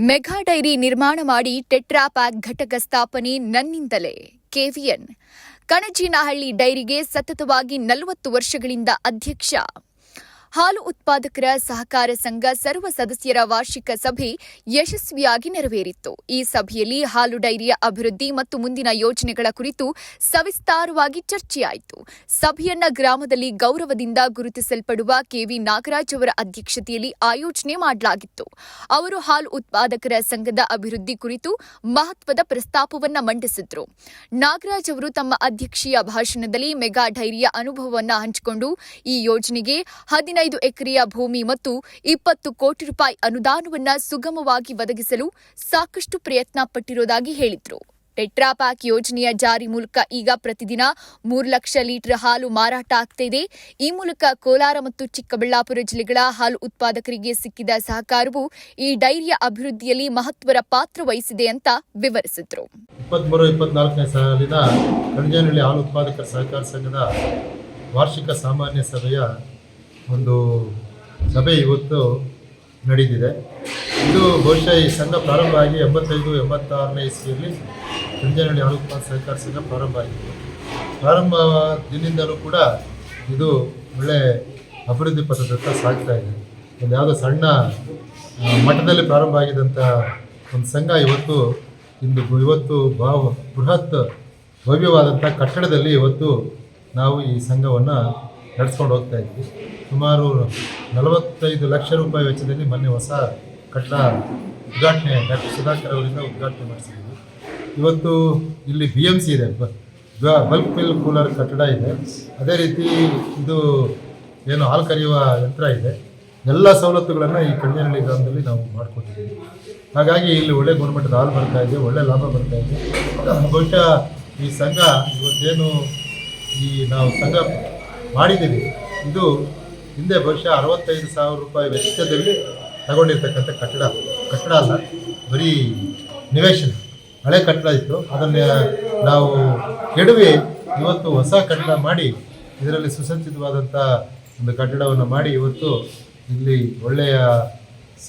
Mega dairy ನಿರ್ಮಾಣ ಮಾಡಿ tetra pack ಘಟಕ ಸ್ಥಾಪನೆ ನನ್ನಿಂದಲೇ. ಕೆವಿಎನ್. ಕಣಜಿನಹಳ್ಳಿ ಡೈರಿಗೆ ಸತತವಾಗಿ ನಲವತ್ತು ವರ್ಷಗಳಿಂದ ಅಧ್ಯಕ್ಷ. ಹಾಲು ಉತ್ಪಾದಕರ ಸಹಕಾರ ಸಂಘ ಸರ್ವ ಸದಸ್ಯರ ವಾರ್ಷಿಕ ಸಭೆ ಯಶಸ್ವಿಯಾಗಿ ನೆರವೇರಿತ್ತು. ಈ ಸಭೆಯಲ್ಲಿ ಹಾಲು ಡೈರಿಯ ಅಭಿವೃದ್ಧಿ ಮತ್ತು ಮುಂದಿನ ಯೋಜನೆಗಳ ಕುರಿತು ಸವಿಸ್ತಾರವಾಗಿ ಚರ್ಚೆಯಾಯಿತು. ಸಭೆಯನ್ನ ಗ್ರಾಮದಲ್ಲಿ ಗೌರವದಿಂದ ಗುರುತಿಸಲ್ಪಡುವ ಕೆವಿ ನಾಗರಾಜ್ ಅವರ ಅಧ್ಯಕ್ಷತೆಯಲ್ಲಿ ಆಯೋಜನೆ ಮಾಡಲಾಗಿತ್ತು. ಅವರು ಹಾಲು ಉತ್ಪಾದಕರ ಸಂಘದ ಅಭಿವೃದ್ಧಿ ಕುರಿತು ಮಹತ್ವದ ಪ್ರಸ್ತಾಪವನ್ನ ಮಂಡಿಸಿದ್ರು. ನಾಗರಾಜ್ ಅವರು ತಮ್ಮ ಅಧ್ಯಕ್ಷೀಯ ಭಾಷಣದಲ್ಲಿ ಮೆಗಾ ಡೈರಿಯ ಅನುಭವವನ್ನ ಹಂಚಿಕೊಂಡು ಈ ಯೋಜನೆಗೆ ಹದಿನೈದು ಎಕರೆಯ ಭೂಮಿ ಮತ್ತು ಇಪ್ಪತ್ತು ಕೋಟಿ ರೂಪಾಯಿ ಅನುದಾನವನ್ನು ಸುಗಮವಾಗಿ ಒದಗಿಸಲು ಸಾಕಷ್ಟು ಪ್ರಯತ್ನ ಪಟ್ಟಿರುವುದಾಗಿ ಹೇಳಿದರು. ಟೆಟ್ರಾ ಪ್ಯಾಕ್ ಯೋಜನೆಯ ಜಾರಿ ಮೂಲಕ ಈಗ ಪ್ರತಿದಿನ ಮೂರು ಲಕ್ಷ ಲೀಟರ್ ಹಾಲು ಮಾರಾಟ ಆಗ್ತಿದೆ. ಈ ಮೂಲಕ ಕೋಲಾರ ಮತ್ತು ಚಿಕ್ಕಬಳ್ಳಾಪುರ ಜಿಲ್ಲೆಗಳ ಹಾಲು ಉತ್ಪಾದಕರಿಗೆ ಸಿಕ್ಕಿದ ಸಹಕಾರವು ಈ ಡೈರಿಯ ಅಭಿವೃದ್ಧಿಯಲ್ಲಿ ಮಹತ್ವದ ಪಾತ್ರ ವಹಿಸಿದೆ ಅಂತ ವಿವರಿಸಿದರು. ಹಾಲು ಉತ್ಪಾದಕರ ಸಹಕಾರ ಸಂಘದ ವಾರ್ಷಿಕ ಸಾಮಾನ್ಯ ಸಭೆಯ ಒಂದು ಸಭೆ ಇವತ್ತು ನಡೆದಿದೆ. ಇದು ಬಹುಶಃ ಈ ಸಂಘ ಪ್ರಾರಂಭ ಆಗಿ ಎಂಬತ್ತೈದು, ಎಂಬತ್ತಾರನೇ ಇಸ್ವಿಯಲ್ಲಿ ಸಂಜೆನಹಳ್ಳಿ ಹಾಲು ಕುಮಾರ್ ಸಹಕಾರ ಸಂಘ ಪ್ರಾರಂಭ ಆಗಿದೆ. ಪ್ರಾರಂಭ ದಿನದಿಂದಲೂ ಕೂಡ ಇದು ಒಳ್ಳೆ ಅಭಿವೃದ್ಧಿ ಪಥದತ್ತ ಸಾಗ್ತಾ ಇದೆ. ಒಂದು ಯಾವುದೋ ಸಣ್ಣ ಮಠದಲ್ಲಿ ಪ್ರಾರಂಭ ಆಗಿದಂಥ ಒಂದು ಸಂಘ ಇವತ್ತು ಇಂದು ಇವತ್ತು ಭಾವ, ಬೃಹತ್ ಭವ್ಯವಾದಂಥ ಕಟ್ಟಡದಲ್ಲಿ ಇವತ್ತು ನಾವು ಈ ಸಂಘವನ್ನು ನಡೆಸ್ಕೊಂಡು ಹೋಗ್ತಾ ಇದ್ವಿ. ಸುಮಾರು ನಲವತ್ತೈದು ಲಕ್ಷ ರೂಪಾಯಿ ವೆಚ್ಚದಲ್ಲಿ ಮೊನ್ನೆ ಹೊಸ ಕಟ್ಟಡ ಉದ್ಘಾಟನೆ, ಡಾಕ್ಟರ್ ಸುಧಾಕರ್ ಅವರಿಂದ ಉದ್ಘಾಟನೆ ಮಾಡಿಸಿದ್ವಿ. ಇವತ್ತು ಇಲ್ಲಿ ಬಿ ಎಂ ಸಿ ಇದೆ. ಬಲ್ಕ್ ಮಿಲ್ ಕೂಲರ್ ಕಟ್ಟಡ ಇದೆ. ಅದೇ ರೀತಿ ಇದು ಏನು ಹಾಲು ಕರೆಯುವ ಯಂತ್ರ ಇದೆ. ಎಲ್ಲ ಸವಲತ್ತುಗಳನ್ನು ಈ ಕಣ್ಣಿನಲ್ಲಿ ಗ್ರಾಮದಲ್ಲಿ ನಾವು ಮಾಡಿಕೊಟ್ಟಿದ್ದೀವಿ. ಹಾಗಾಗಿ ಇಲ್ಲಿ ಒಳ್ಳೆ ಗುಣಮಟ್ಟದ ಹಾಲು ಬರ್ತಾ ಇದೆ, ಒಳ್ಳೆ ಲಾಭ ಬರ್ತಾ ಇದೆ. ಬಹುಶಃ ಈ ಸಂಘ ಇವತ್ತೇನು ಈ ನಾವು ಸಂಘ ಮಾಡಿದ್ದೀವಿ. ಇದು ಹಿಂದೆ ಬಹುಶಃ ಅರವತ್ತೈದು ಸಾವಿರ ರೂಪಾಯಿ ವೆಚ್ಚದಲ್ಲಿ ತಗೊಂಡಿರ್ತಕ್ಕಂಥ ಕಟ್ಟಡ. ಕಟ್ಟಡ ಅಲ್ಲ, ಬರೀ ನಿವೇಶನ. ಹಳೆ ಕಟ್ಟಡ ಇತ್ತು. ಅದನ್ನು ನಾವು ಕೆಡವಿ ಇವತ್ತು ಹೊಸ ಕಟ್ಟಡ ಮಾಡಿ, ಇದರಲ್ಲಿ ಸುಸಜ್ಜಿತವಾದಂಥ ಒಂದು ಕಟ್ಟಡವನ್ನು ಮಾಡಿ ಇವತ್ತು ಇಲ್ಲಿ ಒಳ್ಳೆಯ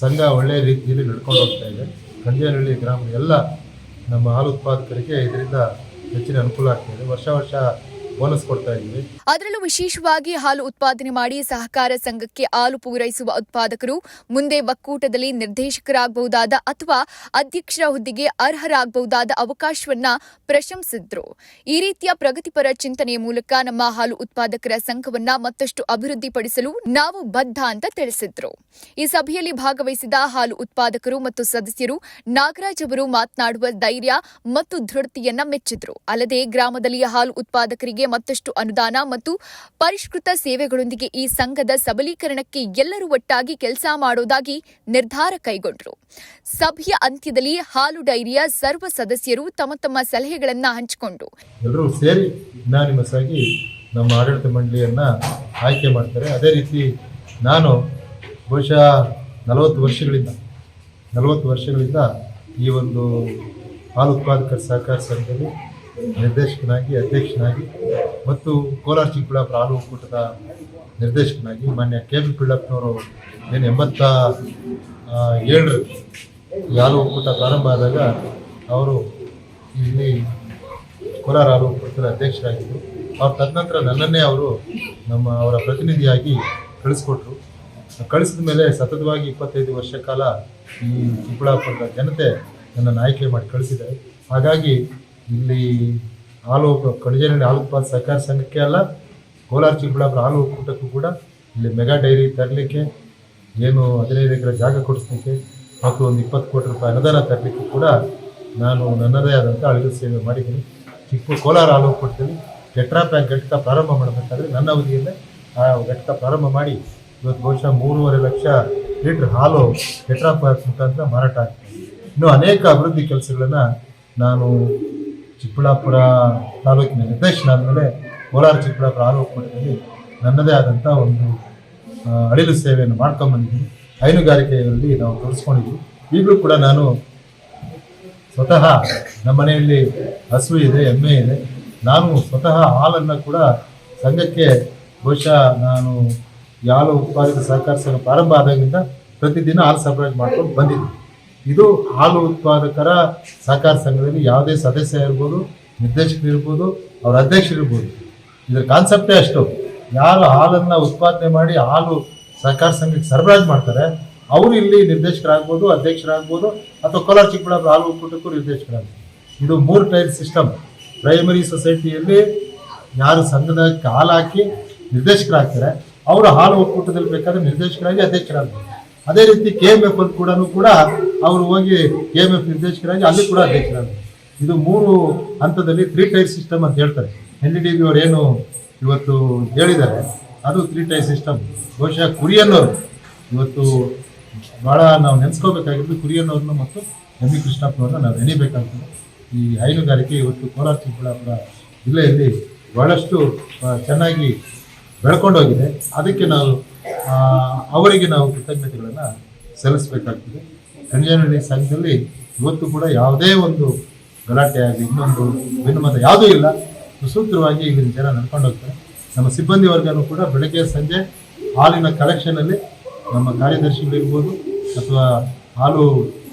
ಸಂಘ, ಒಳ್ಳೆಯ ರೀತಿಯಲ್ಲಿ ನಡ್ಕೊಂಡು ಹೋಗ್ತಾ ಇದೆ. ಕಂಜೇನಹಳ್ಳಿ ಗ್ರಾಮದ ಎಲ್ಲ ನಮ್ಮ ಹಾಲು ಉತ್ಪಾದಕರಿಗೆ ಇದರಿಂದ ಹೆಚ್ಚಿನ ಅನುಕೂಲ ಆಗ್ತಾಯಿದೆ ವರ್ಷ ವರ್ಷ ಬೋನಸ್ ಕೊಡ್ತಾ ಇದ್ದೀವಿ. ಅದರಲ್ಲೂ ವಿಶೇಷವಾಗಿ ಹಾಲು ಉತ್ಪಾದನೆ ಮಾಡಿ ಸಹಕಾರ ಸಂಘಕ್ಕೆ ಹಾಲು ಪೂರೈಸುವ ಉತ್ಪಾದಕರು ಮುಂದೆ ಒಕ್ಕೂಟದಲ್ಲಿ ನಿರ್ದೇಶಕರಾಗಬಹುದಾದ ಅಥವಾ ಅಧ್ಯಕ್ಷರ ಹುದ್ದೆಗೆ ಅರ್ಹರಾಗಬಹುದಾದ ಅವಕಾಶವನ್ನ ಪ್ರಶಂಸಿದ್ರು. ಈ ರೀತಿಯ ಪ್ರಗತಿಪರ ಚಿಂತನೆಯ ಮೂಲಕ ನಮ್ಮ ಹಾಲು ಉತ್ಪಾದಕರ ಸಂಘವನ್ನ ಮತ್ತಷ್ಟು ಅಭಿವೃದ್ಧಿಪಡಿಸಲು ನಾವು ಬದ್ಧ ಅಂತ ತಿಳಿಸಿದ್ರು. ಈ ಸಭೆಯಲ್ಲಿ ಭಾಗವಹಿಸಿದ ಹಾಲು ಉತ್ಪಾದಕರು ಮತ್ತು ಸದಸ್ಯರು ನಾಗರಾಜ್ ಅವರು ಮಾತನಾಡುವ ಧೈರ್ಯ ಮತ್ತು ದೃಢತೆಯನ್ನ ಮೆಚ್ಚಿದ್ರು. ಅಲ್ಲದೆ ಗ್ರಾಮದಲ್ಲಿ ಹಾಲು ಉತ್ಪಾದಕರಿಗೆ ಮತ್ತಷ್ಟು ಅನುದಾನ ಮತ್ತು ಪರಿಷ್ಕೃತ ಸೇವೆಗಳೊಂದಿಗೆ ಈ ಸಂಘದ ಸಬಲೀಕರಣಕ್ಕೆ ಎಲ್ಲರೂ ಒಟ್ಟಾಗಿ ಕೆಲಸ ಮಾಡೋದಾಗಿ ನಿರ್ಧಾರ ಕೈಗೊಂಡರು. ಸಭೆಯ ಅಂತ್ಯದಲ್ಲಿ ಹಾಲು ಡೈರಿಯ ಸರ್ವ ಸದಸ್ಯರು ತಮ್ಮ ತಮ್ಮ ಸಲಹೆಗಳನ್ನು ಹಂಚಿಕೊಂಡು ಎಲ್ಲರೂ ಸೇರಿ ಯುನಾನಿಮಸ್ ಆಗಿ ನಮ್ಮ ಆಡಳಿತ ಮಂಡಳಿಯನ್ನ ಆಯ್ಕೆ ಮಾಡ್ತಾರೆ. ಅದೇ ರೀತಿ ನಾನು ಬಹುಶಃ ನಲವತ್ತು ವರ್ಷಗಳಿಂದ ನಲವತ್ತು ವರ್ಷಗಳಿಂದ ಈ ಒಂದು ಹಾಲು ಉತ್ಪಾದಕರ ಸಹಕಾರ ಸಂಘದಲ್ಲಿ ನಿರ್ದೇಶಕನಾಗಿ, ಅಧ್ಯಕ್ಷನಾಗಿ ಮತ್ತು ಕೋಲಾರ ಚಿಕ್ಕಬಳ್ಳಾಪುರ ಹಾಲು ಒಕ್ಕೂಟದ ನಿರ್ದೇಶಕನಾಗಿ ಮಾನ್ಯ ಕೆ ಬಿ ಪಿಳ್ಳಪ್ಪನವರು ಏನು ಎಂಬತ್ತ ಏಳರ ಹಾಲು ಒಕ್ಕೂಟ ಪ್ರಾರಂಭ ಆದಾಗ ಅವರು ಇಲ್ಲಿ ಕೋಲಾರ ಹಾಲು ಒಕ್ಕೂಟದ ಅಧ್ಯಕ್ಷರಾಗಿದ್ದರು. ಅವ್ರು ತದನಂತರ ನನ್ನನ್ನೇ ಅವರು ನಮ್ಮ ಅವರ ಪ್ರತಿನಿಧಿಯಾಗಿ ಕಳಿಸ್ಕೊಟ್ರು. ಕಳಿಸಿದ ಮೇಲೆ ಸತತವಾಗಿ ಇಪ್ಪತ್ತೈದು ವರ್ಷ ಕಾಲ ಈ ಚಿಕ್ಕಬಳ್ಳಾಪುರದ ಜನತೆ ನನ್ನನ್ನು ಆಯ್ಕೆ ಮಾಡಿ ಕಳಿಸಿದ್ದಾರೆ. ಹಾಗಾಗಿ ಇಲ್ಲಿ ಹಾಲು ಕಣಜನಹಳ್ಳಿ ಹಾಲು ಉತ್ಪಾದ ಸಹಕಾರ ಸಂಘಕ್ಕೆ ಅಲ್ಲ, ಕೋಲಾರ ಚಿಕ್ಕಬಳ್ಳಾಪುರ ಹಾಲು ಒಕ್ಕೂಟಕ್ಕೂ ಕೂಡ ಇಲ್ಲಿ ಮೆಗಾ ಡೈರಿ ತರಲಿಕ್ಕೆ, ಏನು ಹದಿನೈದು ಎಕರೆ ಜಾಗ ಕೊಡಿಸ್ಲಿಕ್ಕೆ ಮತ್ತು ಒಂದು ಇಪ್ಪತ್ತು ಕೋಟಿ ರೂಪಾಯಿ ಅನುದಾನ ತರಲಿಕ್ಕೂ ಕೂಡ ನಾನು ನನ್ನದೇ ಆದಂಥ ಅಳಿಲು ಸೇವೆ ಮಾಡಿದ್ದೀನಿ. ಚಿಕ್ಕ ಕೋಲಾರ ಹಾಲು ಒಕ್ಕೂಟದಲ್ಲಿ ಟೆಟ್ರಾ ಪ್ಯಾಕ್ ಘಟಕ ಪ್ರಾರಂಭ ಮಾಡಬೇಕಾದ್ರೆ ನನ್ನ ಅವಧಿಯಲ್ಲೇ ಆ ಘಟಕ ಪ್ರಾರಂಭ ಮಾಡಿ ಇವತ್ತು ಬಹುಶಃ ಮೂರುವರೆ ಲಕ್ಷ ಲೀಟ್ರ್ ಹಾಲು ಟೆಟ್ರಾ ಪ್ಯಾಕ್ ಮುಖಾಂತರ ಮಾರಾಟ ಆಗ್ತದೆ. ಇನ್ನು ಅನೇಕ ಅಭಿವೃದ್ಧಿ ಕೆಲಸಗಳನ್ನು ನಾನು ಚಿಕ್ಕಬಳ್ಳಾಪುರ ತಾಲೂಕಿನ ನಿರ್ದೇಶನ ಆದಮೇಲೆ ಕೋಲಾರ ಚಿಕ್ಕಬಳ್ಳಾಪುರ ಹಾಲು ಒಕ್ಕೂಟದಲ್ಲಿ ನನ್ನದೇ ಆದಂಥ ಒಂದು ಅಳಿಲು ಸೇವೆಯನ್ನು ಮಾಡ್ಕೊಂಬಂದಿದ್ದೀನಿ ಹೈನುಗಾರಿಕೆಯಲ್ಲಿ ನಾವು ತೋರಿಸ್ಕೊಂಡಿದ್ವಿ ಈಗಲೂ ಕೂಡ ನಾನು ಸ್ವತಃ ನಮ್ಮ ಮನೆಯಲ್ಲಿ ಹಸು ಇದೆ, ಎಮ್ಮೆ ಇದೆ. ನಾನು ಸ್ವತಃ ಹಾಲನ್ನು ಕೂಡ ಸಂಘಕ್ಕೆ ಬಹುಶಃ ನಾನು ಯಾವ ಹಾಲು ಉತ್ಪಾದಕ ಸಹಕಾರ ಸಂಘ ಪ್ರಾರಂಭ ಆದಾಗಿಂದ ಪ್ರತಿದಿನ ಹಾಲು ಸಪ್ರೇಟ್ ಮಾಡ್ಕೊಂಡು ಬಂದಿದ್ದೀನಿ. ಇದು ಹಾಲು ಉತ್ಪಾದಕರ ಸಹಕಾರ ಸಂಘದಲ್ಲಿ ಯಾವುದೇ ಸದಸ್ಯ ಇರ್ಬೋದು, ನಿರ್ದೇಶಕರು ಇರ್ಬೋದು, ಅವ್ರ ಅಧ್ಯಕ್ಷರಿರ್ಬೋದು ಇದರ ಕಾನ್ಸೆಪ್ಟೇ ಅಷ್ಟು. ಯಾರು ಹಾಲನ್ನು ಉತ್ಪಾದನೆ ಮಾಡಿ ಹಾಲು ಸಹಕಾರ ಸಂಘಕ್ಕೆ ಸರಬರಾಜು ಮಾಡ್ತಾರೆ, ಅವರು ಇಲ್ಲಿ ನಿರ್ದೇಶಕರಾಗ್ಬೋದು, ಅಧ್ಯಕ್ಷರಾಗ್ಬೋದು, ಅಥವಾ ಕೋಲಾರ ಚಿಕ್ಕಬಳ್ಳಾಪುರ ಹಾಲು ಒಕ್ಕೂಟಕ್ಕೂ ನಿರ್ದೇಶಕರಾಗ್ಬೋದು. ಇದು ಮೂರು ಟೈರ್ ಸಿಸ್ಟಮ್ ಪ್ರೈಮರಿ ಸೊಸೈಟಿಯಲ್ಲಿ ಯಾರು ಸಂಘದ ಹಾಲು ಹಾಕಿ ನಿರ್ದೇಶಕರಾಗ್ತಾರೆ, ಅವರು ಹಾಲು ಒಕ್ಕೂಟದಲ್ಲಿ ಬೇಕಾದ್ರೆ ನಿರ್ದೇಶಕರಾಗಿ ಅಧ್ಯಕ್ಷರಾಗ್ಬೋದು. ಅದೇ ರೀತಿ ಕೆ ಎಂ ಎಫ್ ಅಲ್ಲಿ ಕೂಡ ಕೂಡ ಅವರು ಹೋಗಿ ಕೆ ಎಂ ಎಫ್ ನಿರ್ದೇಶಕರಾಗಿ ಅಲ್ಲಿ ಕೂಡ ಅಧ್ಯಕ್ಷರಾದರು. ಇದು ಮೂರು ಹಂತದಲ್ಲಿ ತ್ರೀ ಟೈರ್ ಸಿಸ್ಟಮ್ ಅಂತ ಹೇಳ್ತಾರೆ. ಎನ್ ಡಿ ಡಿ ಬಿ ಅವ್ರು ಏನು ಇವತ್ತು ಹೇಳಿದ್ದಾರೆ, ಅದು ತ್ರೀ ಟೈರ್ ಸಿಸ್ಟಮ್ ಬಹುಶಃ ಕುರಿಯನ್ನವರು ಇವತ್ತು ಭಾಳ ನಾವು ನೆನೆಸ್ಕೋಬೇಕಾಗಿದ್ದು ಕುರಿಯನ್ನವ್ರನ್ನ ಮತ್ತು ಎಂ ಬಿ ಕೃಷ್ಣಪ್ಪನವ್ರನ್ನ ನಾವು ನೆನೀಬೇಕಾಗ್ತದೆ ಈ ಹೈನುಗಾರಿಕೆ ಇವತ್ತು ಕೋಲಾರ ಚಿಕ್ಕಬಳ್ಳಾಪುರ ಜಿಲ್ಲೆಯಲ್ಲಿ ಬಹಳಷ್ಟು ಚೆನ್ನಾಗಿ ಬೆಳ್ಕೊಂಡೋಗಿದೆ. ಅದಕ್ಕೆ ನಾವು ಅವರಿಗೆ ನಾವು ಕೃತಜ್ಞತೆಗಳನ್ನು ಸಲ್ಲಿಸಬೇಕಾಗ್ತದೆ. ಕಂಜನಹಳ್ಳಿ ಸಂಘದಲ್ಲಿ ಇವತ್ತು ಕೂಡ ಯಾವುದೇ ಒಂದು ಗಲಾಟೆ ಆಗಲಿ ಇನ್ನೊಂದು ಭಿನ್ನಮತ ಯಾವುದೂ ಇಲ್ಲ. ಸುಸೂತ್ರವಾಗಿ ಇಲ್ಲಿನ ಜನ ನಡ್ಕೊಂಡು ಹೋಗ್ತಾರೆ. ನಮ್ಮ ಸಿಬ್ಬಂದಿ ವರ್ಗನೂ ಕೂಡ ಬೆಳಗ್ಗೆ, ಸಂಜೆ ಹಾಲಿನ ಕಲೆಕ್ಷನಲ್ಲಿ ನಮ್ಮ ಕಾರ್ಯದರ್ಶಿಗಳಿರ್ಬೋದು ಅಥವಾ ಹಾಲು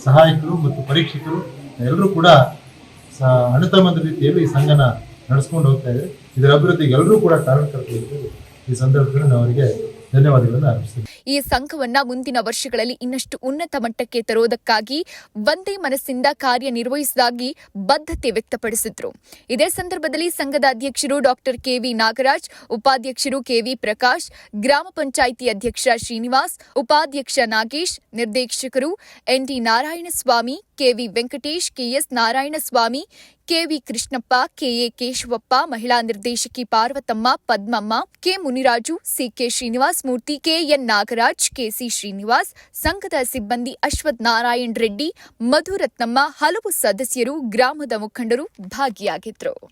ಸಹಾಯಕರು ಮತ್ತು ಪರೀಕ್ಷಕರು, ಎಲ್ಲರೂ ಕೂಡ ಸ ಅನುತಮದ ರೀತಿಯಲ್ಲಿ ಈ ಸಂಘನ ನಡೆಸ್ಕೊಂಡು ಹೋಗ್ತಾ ಇದ್ದಾರೆ. ಇದರ ಅಭಿವೃದ್ಧಿಗೆ ಎಲ್ಲರೂ ಕೂಡ ಕಾರಣಕರ್ತರು ಈ ಸಂದರ್ಭದಲ್ಲಿ ನಾವು ಅವರಿಗೆ ಈ ಸಂಘವನ್ನ ಮುಂದಿನ ವರ್ಷಗಳಲ್ಲಿ ಇನ್ನಷ್ಟು ಉನ್ನತ ಮಟ್ಟಕ್ಕೆ ತರುವುದಕ್ಕಾಗಿ ಒಂದೇ ಮನಸ್ಸಿಂದ ಕಾರ್ಯನಿರ್ವಹಿಸುವುದಾಗಿ ಬದ್ಧತೆ ವ್ಯಕ್ತಪಡಿಸಿದ್ರು. ಇದೇ ಸಂದರ್ಭದಲ್ಲಿ ಸಂಘದ ಅಧ್ಯಕ್ಷರು ಡಾಕ್ಟರ್ ಕೆವಿ ನಾಗರಾಜ್, ಉಪಾಧ್ಯಕ್ಷರು ಕೆವಿ ಪ್ರಕಾಶ್, ಗ್ರಾಮ ಪಂಚಾಯಿತಿ ಅಧ್ಯಕ್ಷ ಶ್ರೀನಿವಾಸ್, ಉಪಾಧ್ಯಕ್ಷ ನಾಗೇಶ್, ನಿರ್ದೇಶಕರು ND Narayanaswamy KV Venkatesh, KS Narayanaswamy, KV Krishnappa, KA Keshavappa, ಮಹಿಳಾ ನಿರ್ದೇಶಕಿ Parvathamma, Padmamma, K. Muniraju, CK Srinivas Murthy, KN Nagaraj, KC Srinivas, ಸಂಘದ ಸಿಬ್ಬಂದಿ ಅಶ್ವಥ್ ನಾರಾಯಣ್ ರೆಡ್ಡಿ, ಮಧುರತ್ನಮ್ಮ, ಹಲವು ಸದಸ್ಯರು, ಗ್ರಾಮದ ಮುಖಂಡರು ಭಾಗಿಯಾಗಿದ್ರು.